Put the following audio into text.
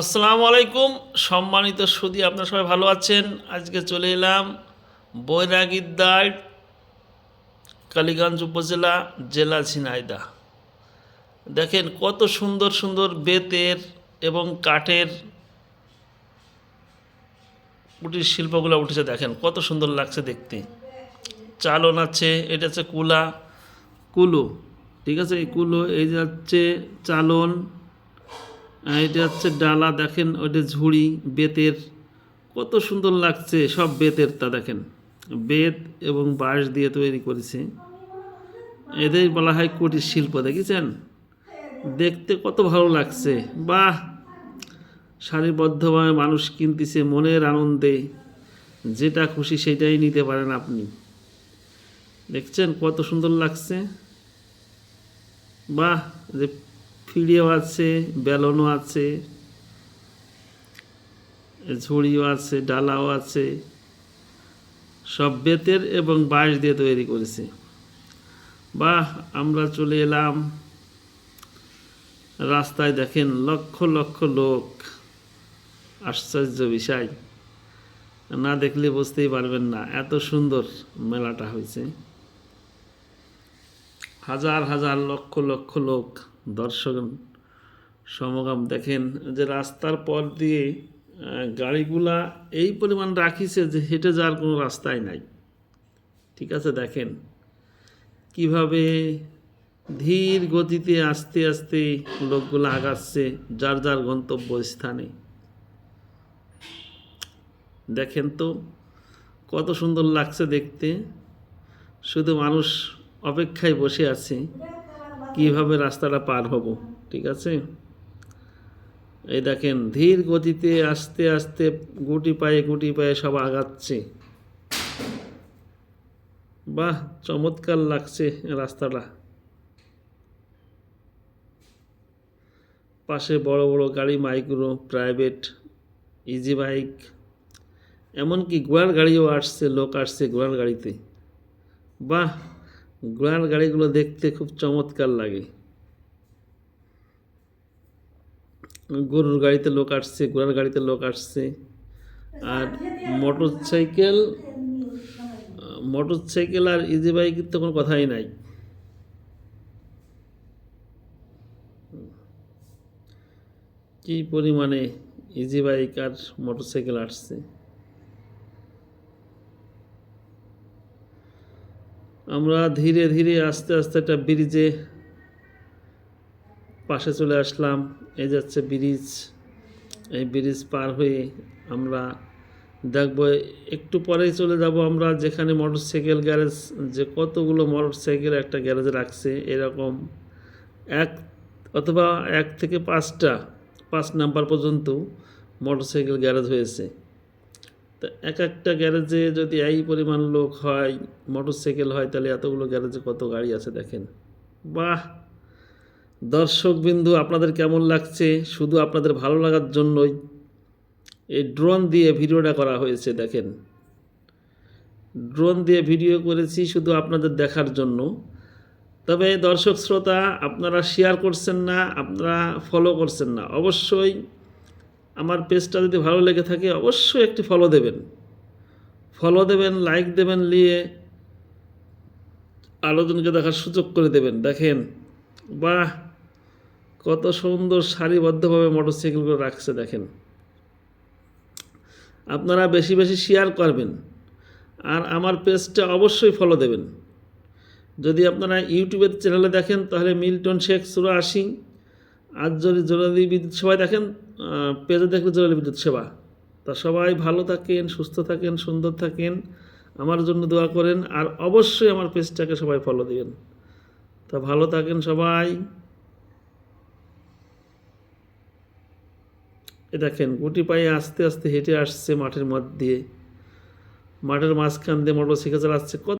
আসসালামু আলাইকুম। সম্মানিত সুদী, আপনারা সবাই ভালো আছেন? আজকে চলে এলাম বৈরাগীদ্দার কালীগঞ্জ উপজেলা, জেলা ঝিনাইদা দেখেন কত সুন্দর সুন্দর বেতের এবং কাঠের কুটির শিল্পগুলো উঠেছে, দেখেন কত সুন্দর লাগছে দেখতে। চালন আছে, এটা হচ্ছে কুলা, কুলো, ঠিক আছে? এই কুলো, এই যে হচ্ছে চালন। এটা হচ্ছে ডালা, দেখেন, ওইটা ঝুড়ি, বেতের, কত সুন্দর লাগছে, সব বেতের তা দেখেন। বেত এবং বাঁশ দিয়ে তৈরি করেছে। এদের বলা হয় কুটির শিল্প, দেখেছেন? দেখতে কত ভালো লাগছে। বাহ! সারিবদ্ধভাবে মানুষ কিনতেছে মনের আনন্দে। যেটা খুশি সেটাই নিতে পারেন আপনি। দেখছেন কত সুন্দর লাগছে? বাহ! যে ফিড়িও আছে, বেলনও আছে, ঝুড়িও আছে, ডালাও আছে। সব বেতের এবং বাঁশ দিয়ে তৈরি করেছে। বাহ, আমরা চলে এলাম। রাস্তায় দেখেন লক্ষ লক্ষ লোক। আশ্চর্য বিষয়। না দেখলে বুঝতেই পারবেন না, এত সুন্দর মেলাটা হয়েছে। হাজার হাজার লক্ষ লক্ষ লোক। দর্শক সমাগম দেখেন যে রাস্তার পর দিয়ে গাড়িগুলা এই পরিমাণ রাখিছে যে হেঁটে যাওয়ার কোনো রাস্তাই নাই। ঠিক আছে, দেখেন কীভাবে ধীর গতিতে আস্তে আস্তে লোকগুলো আগাচ্ছে যার যার গন্তব্য স্থানে দেখেন তো কত সুন্দর লাগছে দেখতে। শুধু মানুষ অপেক্ষায় বসে আছে। কীভাবে রাস্তাটা পার হব, ঠিক আছে? এই দেখেন, ধীর গতিতে আস্তে আস্তে গুটি পায়ে গুটি পায়ে সব আগাচ্ছে। বাহ, চমৎকার লাগছে রাস্তাটা। পাশে বড় বড় গাড়ি, মাইক্রো, প্রাইভেট, ইজি বাইক, এমনকি ঘোড়ার গাড়িও আসছে, লোক আসছে ঘোড়ার গাড়িতে। বাহ ঘোড়ার গাড়িগুলো দেখতে খুব চমৎকার লাগে। গরুর গাড়িতে লোক আসছে ঘোড়ার গাড়িতে লোক আসছে। আর মোটর সাইকেল মোটর সাইকেল আর ইজি বাইকের তো কোনো কথাই নাই। কি পরিমাণে ইজি বাইক আর মোটর সাইকেল আসছে। আমরা ধীরে ধীরে আস্তে আস্তে একটা ব্রিজে পাশে চলে আসলাম। এই যাচ্ছে ব্রিজ এই ব্রিজ পার হয়ে আমরা দেখব, একটু পরেই চলে যাব আমরা, যেখানে মোটরসাইকেল গ্যারেজ যে কতগুলো মোটরসাইকেল একটা গ্যারেজে রাখছে, এরকম এক অথবা এক থেকে পাঁচটা, পাঁচ নাম্বার পর্যন্ত মোটরসাইকেল গ্যারেজ হয়েছে। তো এক একটা গ্যারেজে যদি এই পরিমাণ লোক হয়, মোটরসাইকেল হয়, তাহলে এতগুলো গ্যারেজে কত গাড়ি আছে দেখেন। বাহ! দর্শকবিন্দু, আপনাদের কেমন লাগছে? শুধু আপনাদের ভালো লাগার জন্যই। এই ড্রোন দিয়ে ভিডিওটা করা হয়েছে, দেখেন। ড্রোন দিয়ে ভিডিও করেছি শুধু আপনাদের দেখার জন্য। তবে দর্শক শ্রোতা, আপনারা শেয়ার করছেন না, আপনারা ফলো করছেন না। অবশ্যই আমার পেজটা যদি ভালো লেগে থাকে, অবশ্যই একটি ফলো দেবেন। ফলো দেবেন লাইক দেবেন, নিয়ে আলোজনকে দেখার সুযোগ করে দেবেন। দেখেন, বাহ! কত সুন্দর সারিবদ্ধভাবে মোটরসাইকেলগুলো রাখছে, দেখেন। আপনারা বেশি বেশি শেয়ার করবেন। আর আমার পেজটা অবশ্যই ফলো দেবেন। যদি আপনারা ইউটিউবের চ্যানেলে দেখেন, তাহলে মিল্টন শেখ, সুরা আশি আর যদি জরুরি বিদ্যুৎ সেবায় দেখেন পেজে দেখলে জরুরি বিদ্যুৎ সেবা। তা সবাই ভালো থাকেন, সুস্থ থাকেন, সুন্দর থাকেন, আমার জন্য দোয়া করেন, আর অবশ্যই আমার পেজটাকে সবাই ফলো দিবেন। তা ভালো থাকেন সবাই। এ দেখেন, গুটি পায়ে আস্তে আস্তে হেঁটে আসছে মাঠের মধ্যে। মাঠের মাঝখান দিয়ে মোটর সাইকেল চালাচ্ছে। কত